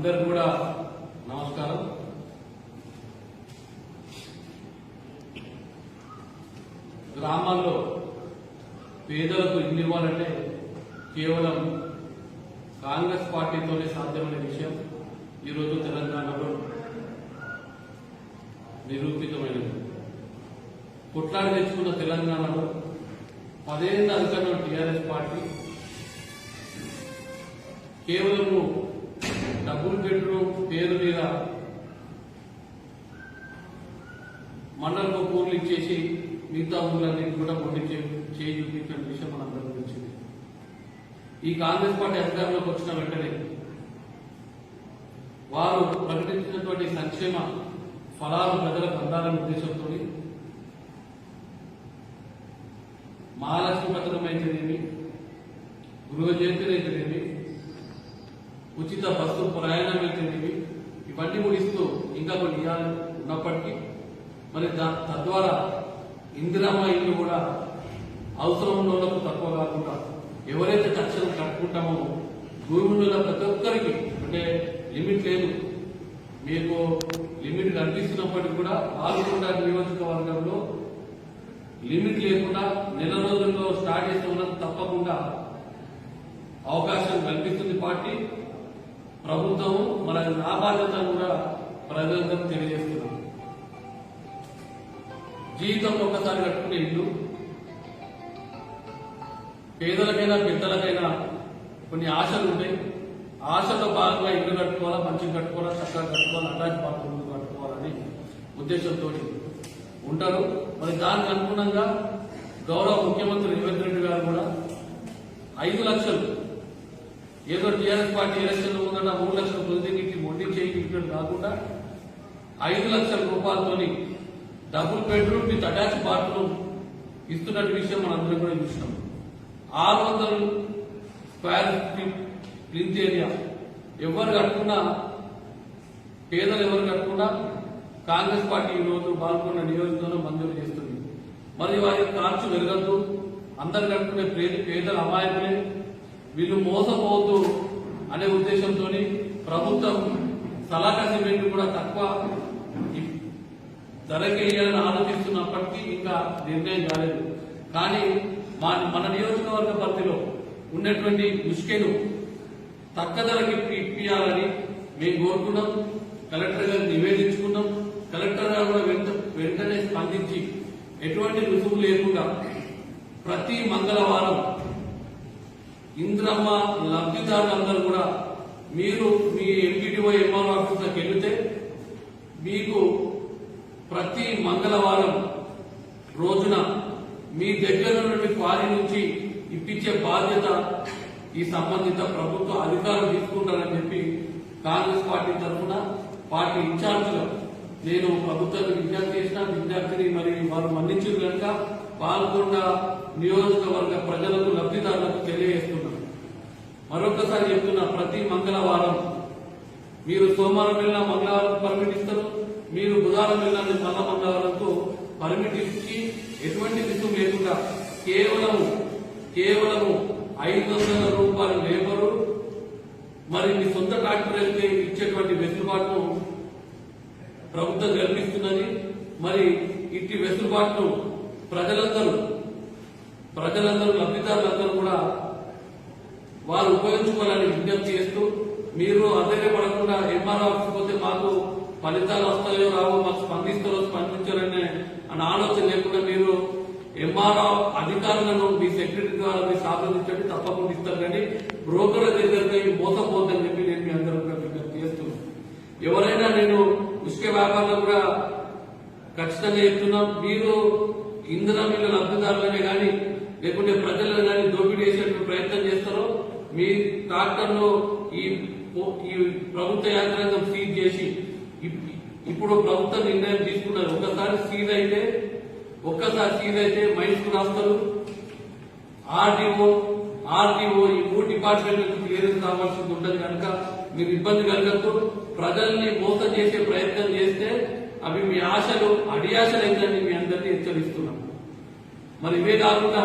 అందరు కూడా నమస్కారం. గ్రామాల్లో పేదలకు ఇల్లు ఇవ్వాలంటే కేవలం కాంగ్రెస్ పార్టీతోనే సాధ్యమైన విషయం ఈరోజు తెలంగాణలో నిరూపితమైనది. కొట్లాడి తెచ్చుకున్న తెలంగాణలో పదేళ్ళ అధికారంలో టీఆర్ఎస్ పార్టీ కేవలము డబుల్ బెడ్రూమ్ పేరు మీద మండలకు ఊర్లు ఇచ్చేసి మిగతా ఊర్లన్నింటి కూడా పొండి చేయి చూపించిన విషయం మనందరం తెలిసింది. ఈ కాంగ్రెస్ పార్టీ అధికారంలోకి వచ్చిన వెంటనే వారు ప్రకటించినటువంటి సంక్షేమ ఫలాలు ప్రజలకు అందాలనే ఉద్దేశంతో మహాలక్ష్మి పథకం అయితేనేమి గృహ జ్యోతి అయితేనేమి ఉచిత బస్సు ప్రయాణం అయితేనేమి ఇవన్నీ ముగిస్తూ ఇస్తూ ఇంకా కొన్ని ఇవ్వాలి ఉన్నప్పటికీ. మరి తద్వారా ఇందిరామ్మ ఇల్లు కూడా అవసరం ఉన్నోళ్ళకు తక్కువ కాకుండా ఎవరైతే తక్షణం కట్టుకుంటామో భూమిలో ప్రతి ఒక్కరికి అంటే లిమిట్ లేదు. మీకు లిమిట్ కనిపిస్తున్నప్పటికీ కూడా పాల్గొండ నియోజకవర్గంలో లిమిట్ లేకుండా నెల రోజుల్లో స్టార్ట్ చేస్తున్న తప్పకుండా అవకాశం కల్పిస్తుంది పార్టీ. ప్రభుత్వం మన నా బాధ్యత కూడా ప్రజలందరూ తెలియజేస్తున్నాం. జీవితంలో ఒక్కసారి కట్టుకునే ఇల్లు పేదలకైనా పెద్దలకైనా కొన్ని ఆశలు ఉంటాయి ఆశతో భాగంగా ఇల్లు కట్టుకోవాలా మంచిగా కట్టుకోవాలా చక్కగా కట్టుకోవాలా అటాచ్ బాత్రూమ్లు కట్టుకోవాలని ఉద్దేశంతో ఉంటారు. మరి దానికి అనుగుణంగా గౌరవ ముఖ్యమంత్రి రేవంత్ రెడ్డి గారు కూడా ఐదు లక్షలు ఏదో టీఆర్ఎస్ పార్టీ ఎలక్షన్లో ఉందన్న మూడు లక్షల ప్రతినిధికి మొండి చేయించడం కాకుండా ఐదు లక్షల రూపాయలతోని double bedroom with attach bathroom ఇస్తున్నట్టు విషయం మనందరం కూడా చూసినాం. ఆరు వందల స్క్వేర్ ఫీట్ ప్లింత్ ఏరియా ఎవరు కట్టుకున్నా పేదలు ఎవరు కట్టుకున్నా కాంగ్రెస్ పార్టీ ఈ రోజు పాల్గొన్న నియోజకవర్గం మంజూరు చేస్తుంది. మరి వారి ఖర్చు పెరగద్దు. అందరు కట్టుకునే పేద పేదల అమాయకులే. వీళ్ళు మోసపోవద్దు అనే ఉద్దేశంతో ప్రభుత్వం సలాకా సిమెంట్ కూడా తక్కువ ఈ ధరకి ఆలోచిస్తున్నప్పటికీ ఇంకా నిర్ణయం కాలేదు. కానీ మా మన నియోజకవర్గ పరిధిలో ఉన్నటువంటి ముష్కెను తక్కువ ధరకి ఇప్పి- ఇప్పియాలని మేము కోరుకున్నాం కలెక్టర్ గారు నివేదించుకున్నాం కలెక్టర్ గారు కూడా వెంట వెంటనే స్పందించి ఎటువంటి రుసుము లేకుండా ప్రతి మంగళవారం ఇంద్రమ్మ లబ్ధిదారులందరూ కూడా మీరు మీ ఎంపీటీఓ ఎంఆర్ ఆఫీస్లోకి వెళితే మీకు ప్రతి మంగళవారం రోజున మీ దగ్గర నుండి క్వారీ నుంచి ఇప్పించే బాధ్యత ఈ సంబంధిత ప్రభుత్వ అధికారులు తీసుకుంటారని చెప్పి కాంగ్రెస్ పార్టీ తరఫున పార్టీ ఇన్ఛార్జ్లు నేను ప్రభుత్వాన్ని విజ్ఞప్తి చేసిన విజ్ఞప్తిని మరి వారు మన్నించారు కనుక పాల్గొండ నియోజకవర్గ ప్రజలకు లబ్ధిదారులకు తెలియజేస్తున్నాను మరొకసారి చెప్తున్నా ప్రతి మంగళవారం మీరు సోమవారం వెళ్ళినా మంగళవారం పర్మిట్ ఇస్తారు. మీరు బుధవారం వెళ్ళినా మళ్ళా మంగళవారంతో పర్మిట్ ఇచ్చి ఎటువంటి రుసుము లేకుండా కేవలము కేవలము ఐదు వందల రూపాయల లేబరు మరి మీ సొంత ట్రాక్టర్ వెళ్తే ఇచ్చేటువంటి వెసులుబాటును ప్రభుత్వం కల్పిస్తుందని మరి ఇట్టి వెసులుబాటును ప్రజలందరూ ప్రజలందరూ లబ్ధిదారులందరూ కూడా వారు ఉపయోగించుకోవాలని విజ్ఞప్తి చేస్తూ మీరు అధైర్యపడకుండా ఎంఆర్ ఆఫీస్ పోతే మాకు ఫలితాలు వస్తాయో రావో మాకు స్పందిస్తారో స్పందించారనే అన్న ఆలోచన లేకుండా మీరు ఎంఆర్ అధికారులను మీ సెక్రటరీ ద్వారా మీరు సాధించండి తప్పకుండా ఇస్తారు కానీ బ్రోకర్ల మోసం పోతని చెప్పి నేను మీ అందరూ విజ్ఞప్తి చేస్తున్నాను ఎవరైనా నేను ఇసుక వ్యాపారంలో కూడా ఖచ్చితంగా చెప్తున్నాం మీరు ఇంధన మిల్ల లబ్ధిదారులనే కానీ లేకుంటే ప్రజలు కానీ దోపిడీ చేసేటువంటి ప్రయత్నం చేస్తారో మీ ట్రాక్టర్లో ఈ ఈ ప్రభుత్వ యంత్రాంగం సీజ్ చేసి ఇప్పుడు ప్రభుత్వ నిర్ణయం తీసుకున్నారు ఒకసారి సీజ్ అయితే ఒక్కసారి సీజ్ అయితే మైన్స్ రాస్తారు. ఆర్డీఓ ఆర్డీఓ ఈ మూడు డిపార్ట్మెంట్ క్లియరెన్స్ రావాల్సింది ఉంటుంది కనుక మీరు ఇబ్బంది కలగద్దు ప్రజల్ని మోసం చేసే ప్రయత్నం చేస్తే అవి మీ ఆశలు అడియాశలు అయితే మీ అందరినీ హెచ్చరిస్తున్నాం. మరి ఇవే కాకుండా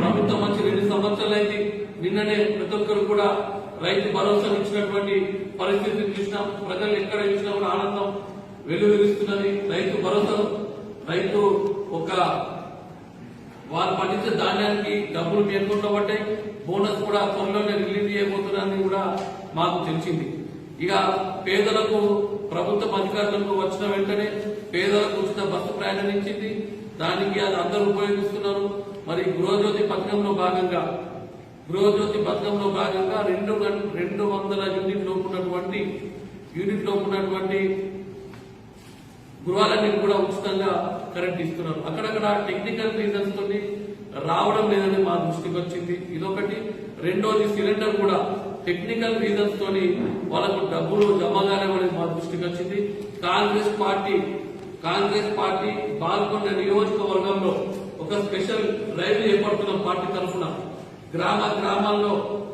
ప్రభుత్వం మంచి రెండు సంవత్సరాలు అయింది నిన్ననే ప్రతి ఒక్కరు కూడా రైతు భరోసా ఇచ్చినటువంటి పరిస్థితిని చూసినాం. ప్రజలు ఎక్కడ చూసినా కూడా ఆనందం వెలువరిస్తున్నది రైతు భరోసా రైతు ఒక వారు పండించే ధాన్యానికి డబ్బులు మేల్కొండబట్టే బోనస్ కూడా త్వరలోనే రిలీజ్ చేయబోతున్నారని కూడా మాకు తెలిసింది. ఇక పేదలకు ప్రభుత్వం అధికారులకు వచ్చిన వెంటనే పేదలకు ఉచిత బస్సు ప్రయాణించింది దానికి అది అందరూ ఉపయోగిస్తున్నారు. మరి గృహజ్యోతి పథకంలో భాగంగా గృహజ్యోతి పథకంలో భాగంగా రెండు రెండు వందల యూనిట్ ఉన్నటువంటి యూనిట్లో ఉన్నటువంటి గృహాలన్నీ కూడా ఉచితంగా కరెంట్ ఇస్తున్నారు. అక్కడక్కడ టెక్నికల్ రీజన్స్ తోటి రావడం లేదని మా దృష్టికి వచ్చింది. ఇదొకటి. రెండోది సిలిండర్ కూడా టెక్నికల్ రీజన్స్ తోని వాళ్ళకు డబ్బులు జమ కాలేవని మా దృష్టికి వచ్చింది. Congress party Congress party Balkonda నియోజకవర్గంలో ఒక స్పెషల్ డ్రైవ్ చేపడుతున్న పార్టీ తరఫున గ్రామ గ్రామాల్లో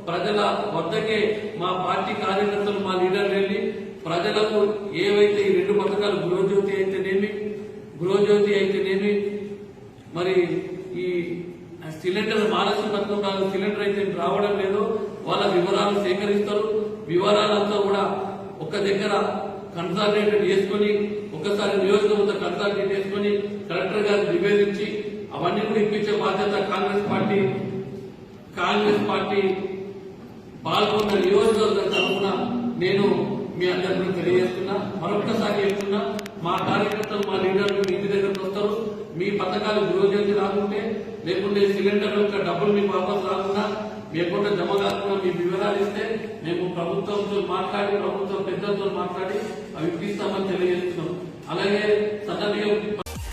ప్రజల వద్దకే మా పార్టీ కార్యకర్తలు మా లీడర్ వెళ్ళి ప్రజలకు ఏవైతే ఈ రెండు పథకాలు గృహజ్యోతి అయితేనేమి గృహజ్యోతి అయితేనేమి మరి ఈ సిలిండర్ మానసిక పథకం కాదు సిలిండర్ అయితే రావడం లేదో వాళ్ళ వివరాలు సేకరిస్తారు. వివరాలంతా కూడా ఒక దగ్గర కన్సాలిడేటెడ్ చేసుకొని ఒకసారి నియోజకవర్గ కన్సాలిడేట్ చేసుకొని కలెక్టర్ గారు నివేదించి అవన్నీ కూడా ఇప్పించే బాధ్యత కాంగ్రెస్ పార్టీ కాంగ్రెస్ పార్టీ పాల్గొన్న నియోజకవర్గం తరఫున నేను మీ అందరికీ తెలియజేస్తున్నా. మరొకసారి చెప్తున్నా మా కార్యకర్తలు మా లీడర్లు మీ ఇంటి దగ్గరకు వస్తారు. మీ పథకాలు గృహజ్యోతి రాకుంటే లేకుంటే సిలిండర్ యొక్క డబ్బులు మీకు వాపసు రాకుండా మీ జమ కాకుండా మీ వివరాలు ఇస్తే మేము ప్రభుత్వంతో మాట్లాడి ప్రభుత్వం పెద్దలతో మాట్లాడి అవి ఇప్పిస్తామని తెలియజేస్తున్నాం. అలాగే సన్నబియ్యం